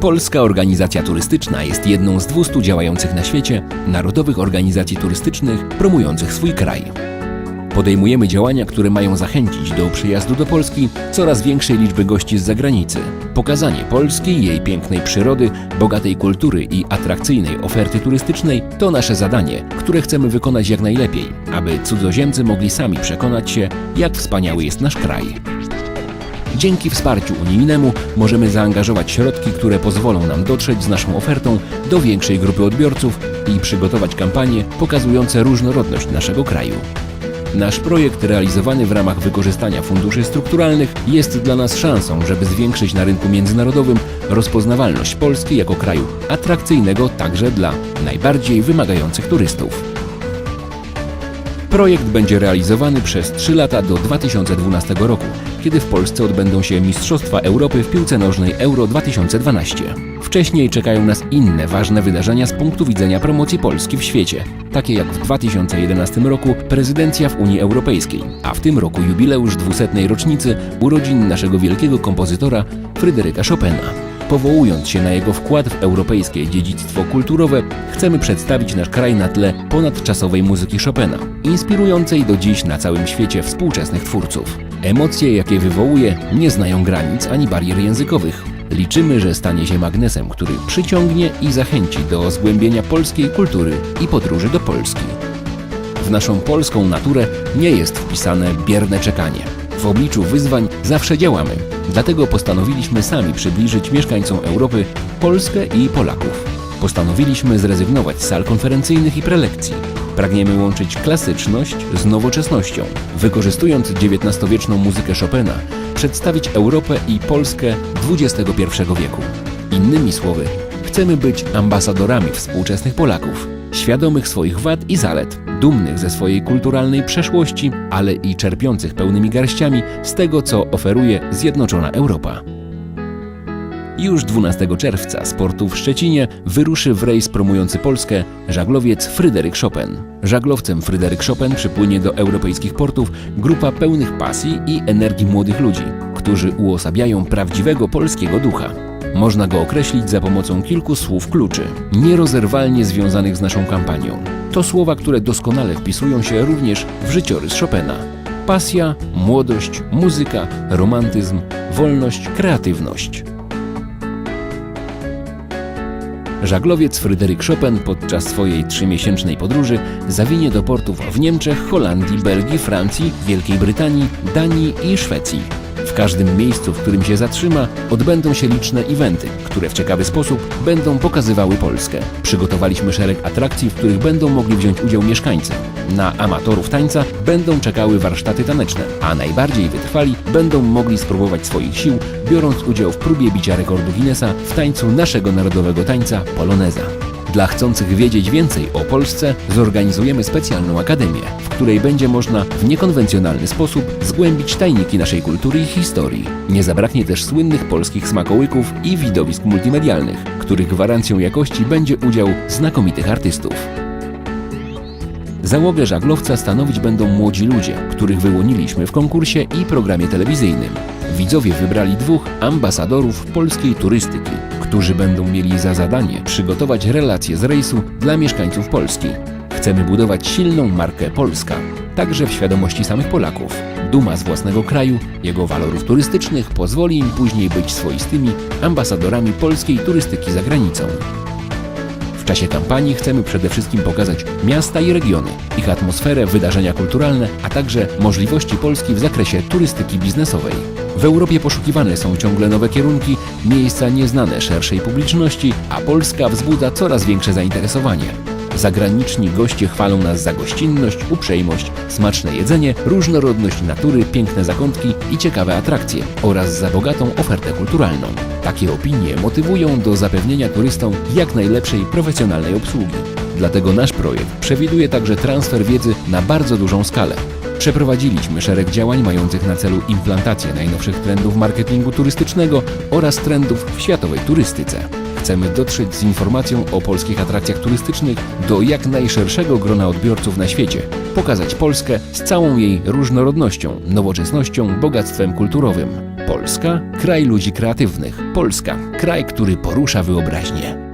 Polska Organizacja Turystyczna jest jedną z 200 działających na świecie narodowych organizacji turystycznych promujących swój kraj. Podejmujemy działania, które mają zachęcić do przyjazdu do Polski coraz większej liczby gości z zagranicy. Pokazanie Polski, jej pięknej przyrody, bogatej kultury i atrakcyjnej oferty turystycznej to nasze zadanie, które chcemy wykonać jak najlepiej, aby cudzoziemcy mogli sami przekonać się, jak wspaniały jest nasz kraj. Dzięki wsparciu unijnemu możemy zaangażować środki, które pozwolą nam dotrzeć z naszą ofertą do większej grupy odbiorców i przygotować kampanie pokazujące różnorodność naszego kraju. Nasz projekt realizowany w ramach wykorzystania funduszy strukturalnych jest dla nas szansą, żeby zwiększyć na rynku międzynarodowym rozpoznawalność Polski jako kraju atrakcyjnego także dla najbardziej wymagających turystów. Projekt będzie realizowany przez 3 lata do 2012 roku, kiedy w Polsce odbędą się Mistrzostwa Europy w piłce nożnej Euro 2012. Wcześniej czekają nas inne ważne wydarzenia z punktu widzenia promocji Polski w świecie, takie jak w 2011 roku prezydencja w Unii Europejskiej, a w tym roku jubileusz 200. rocznicy urodzin naszego wielkiego kompozytora Fryderyka Chopina. Powołując się na jego wkład w europejskie dziedzictwo kulturowe, chcemy przedstawić nasz kraj na tle ponadczasowej muzyki Chopina, inspirującej do dziś na całym świecie współczesnych twórców. Emocje, jakie wywołuje, nie znają granic ani barier językowych. Liczymy, że stanie się magnesem, który przyciągnie i zachęci do zgłębienia polskiej kultury i podróży do Polski. W naszą polską naturę nie jest wpisane bierne czekanie. W obliczu wyzwań zawsze działamy. Dlatego postanowiliśmy sami przybliżyć mieszkańcom Europy Polskę i Polaków. Postanowiliśmy zrezygnować z sal konferencyjnych i prelekcji. Pragniemy łączyć klasyczność z nowoczesnością. Wykorzystując XIX-wieczną muzykę Chopina, przedstawić Europę i Polskę XXI wieku. Innymi słowy, chcemy być ambasadorami współczesnych Polaków, świadomych swoich wad i zalet, dumnych ze swojej kulturalnej przeszłości, ale i czerpiących pełnymi garściami z tego, co oferuje Zjednoczona Europa. Już 12 czerwca z portu w Szczecinie wyruszy w rejs promujący Polskę żaglowiec Fryderyk Chopin. Żaglowcem Fryderyk Chopin przypłynie do europejskich portów grupa pełnych pasji i energii młodych ludzi, którzy uosabiają prawdziwego polskiego ducha. Można go określić za pomocą kilku słów kluczy, nierozerwalnie związanych z naszą kampanią. To słowa, które doskonale wpisują się również w życiorys Chopina. Pasja, młodość, muzyka, romantyzm, wolność, kreatywność. Żaglowiec Fryderyk Chopin podczas swojej trzymiesięcznej podróży zawinie do portów w Niemczech, Holandii, Belgii, Francji, Wielkiej Brytanii, Danii i Szwecji. W każdym miejscu, w którym się zatrzyma, odbędą się liczne eventy, które w ciekawy sposób będą pokazywały Polskę. Przygotowaliśmy szereg atrakcji, w których będą mogli wziąć udział mieszkańcy. Na amatorów tańca będą czekały warsztaty taneczne, a najbardziej wytrwali będą mogli spróbować swoich sił, biorąc udział w próbie bicia rekordu Guinnessa w tańcu naszego narodowego tańca Poloneza. Dla chcących wiedzieć więcej o Polsce zorganizujemy specjalną akademię, w której będzie można w niekonwencjonalny sposób zgłębić tajniki naszej kultury i historii. Nie zabraknie też słynnych polskich smakołyków i widowisk multimedialnych, których gwarancją jakości będzie udział znakomitych artystów. Załogę żaglowca stanowić będą młodzi ludzie, których wyłoniliśmy w konkursie i programie telewizyjnym. Widzowie wybrali dwóch ambasadorów polskiej turystyki, którzy będą mieli za zadanie przygotować relacje z rejsu dla mieszkańców Polski. Chcemy budować silną markę Polska, także w świadomości samych Polaków. Duma z własnego kraju, jego walorów turystycznych pozwoli im później być swoistymi ambasadorami polskiej turystyki za granicą. Czasie kampanii chcemy przede wszystkim pokazać miasta i regiony, ich atmosferę, wydarzenia kulturalne, a także możliwości Polski w zakresie turystyki biznesowej. W Europie poszukiwane są ciągle nowe kierunki, miejsca nieznane szerszej publiczności, a Polska wzbudza coraz większe zainteresowanie. Zagraniczni goście chwalą nas za gościnność, uprzejmość, smaczne jedzenie, różnorodność natury, piękne zakątki i ciekawe atrakcje oraz za bogatą ofertę kulturalną. Takie opinie motywują do zapewnienia turystom jak najlepszej profesjonalnej obsługi. Dlatego nasz projekt przewiduje także transfer wiedzy na bardzo dużą skalę. Przeprowadziliśmy szereg działań mających na celu implantację najnowszych trendów marketingu turystycznego oraz trendów w światowej turystyce. Chcemy dotrzeć z informacją o polskich atrakcjach turystycznych do jak najszerszego grona odbiorców na świecie, pokazać Polskę z całą jej różnorodnością, nowoczesnością, bogactwem kulturowym. Polska kraj ludzi kreatywnych. Polska kraj, który porusza wyobraźnię.